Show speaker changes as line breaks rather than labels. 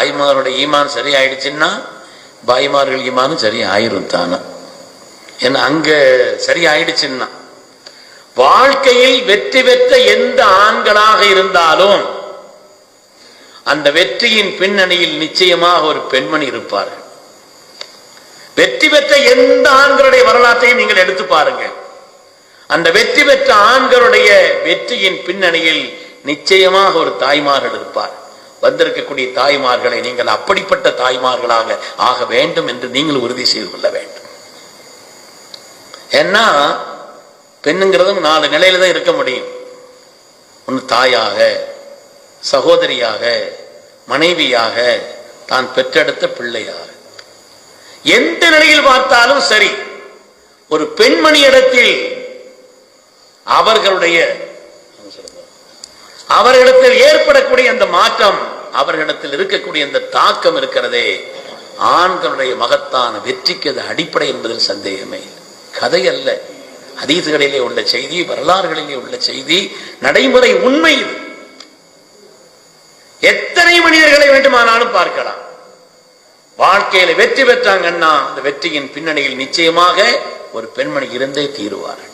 தாய்மாரோட ஈமான் சரியாயிடுச்சுன்னா பாய்மார்கள் ஈமானும் சரி ஆயிரும் தானே ஏன்னா அங்க சரியாயிடுச்சுன்னா. வாழ்க்கையில் வெற்றி பெற்ற எந்த ஆண்களாக இருந்தாலும் அந்த வெற்றியின் பின்னணியில் நிச்சயமாக ஒரு பெண்மணி இருப்பார். வெற்றி பெற்ற எந்த ஆண்களுடைய வரலாற்றையும் நீங்கள் எடுத்து பாருங்க அந்த வெற்றி பெற்ற ஆண்களுடைய வெற்றியின் பின்னணியில் நிச்சயமாக ஒரு தாய்மார்கள் இருப்பார். வந்திருக்கக்கூடிய தாய்மார்களை நீங்கள் அப்படிப்பட்ட தாய்மார்களாக ஆக வேண்டும் என்று நீங்கள் உறுதி செய்து கொள்ள வேண்டும். ஏன்னா பெண்ணுங்கிறதும் நாலு நிலையில தான் இருக்க முடியும். ஒன்று தாயாக சகோதரியாக மனைவியாக தான் பெற்றெடுத்த பிள்ளையாக. எந்த நிலையில் பார்த்தாலும் சரி ஒரு பெண்மணி இடத்தில் அவர்களுடைய அவர்களிடத்தில் ஏற்படக்கூடிய அந்த மாற்றம் அவர்களிடத்தில் இருக்கக்கூடிய அந்த தாக்கம் இருக்கிறதே ஆண்களுடைய மகத்தான வெற்றிக்கு அது அடிப்படை என்பதில் சந்தேகமே கதை அல்ல. அதீதுகளிலே உள்ள செய்தி வரலாறுகளிலே உள்ள செய்தி நடைமுறை உண்மை இது. எத்தனை மனிதர்களை வேண்டுமானாலும் பார்க்கலாம். வாழ்க்கையில வெற்றி பெற்றாங்கன்னா அந்த வெற்றியின் பின்னணியில் நிச்சயமாக ஒரு பெண்மணி இருந்தே தீருவார்கள்.